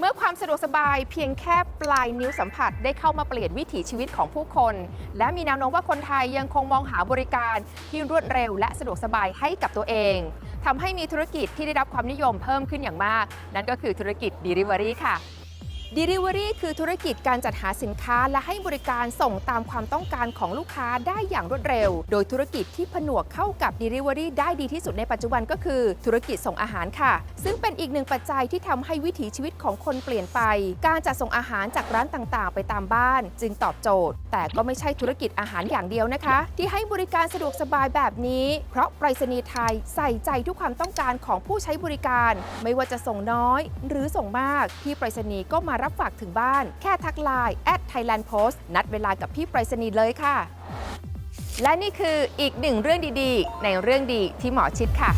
เมื่อความสะดวกสบายเพียงแค่ปลายนิ้วสัมผัสได้เข้ามาเปลี่ยนวิถีชีวิตของผู้คน และมีแนวโน้มว่าคนไทยยังคงมองหาบริการที่รวดเร็วและสะดวกสบายให้กับตัวเองทำให้มีธุรกิจที่ได้รับความนิยมเพิ่มขึ้นอย่างมาก นั่นก็คือธุรกิจ Delivery ค่ะ Delivery คือธุรกิจการจัดหาสินค้าและให้บริการส่งตามความต้องการของลูกค้าได้อย่างรวดเร็ว โดยธุรกิจที่ผนวกเข้ากับ Delivery ได้ดีที่สุดในปัจจุบันก็คือธุรกิจส่งอาหารค่ะ ซึ่งเป็นอีกหนึ่งปัจจัยที่ทำให้วิถีชีวิตของคนเปลี่ยนไป การจัดส่งอาหารจากร้านต่างๆ ไปตามบ้าน จึงตอบโจทย์ แต่ก็ไม่ใช่ธุรกิจอาหารอย่างเดียวนะคะ ที่ให้บริการสะดวกสบายแบบนี้ เพราะไปรษณีย์ไทยใส่ใจทุกความต้องการของผู้ใช้บริการ ไม่ว่าจะส่งน้อย หรือส่งมากพี่ไปรษณีย์ก็มารับฝากถึงบ้าน แค่ทักไลน์ at Thailand Post นัดเวลากับพี่ไปรษณีย์เลยค่ะ และนี่คืออีกหนึ่งเรื่องดีๆ ในเรื่องดีที่หมอชิดค่ะ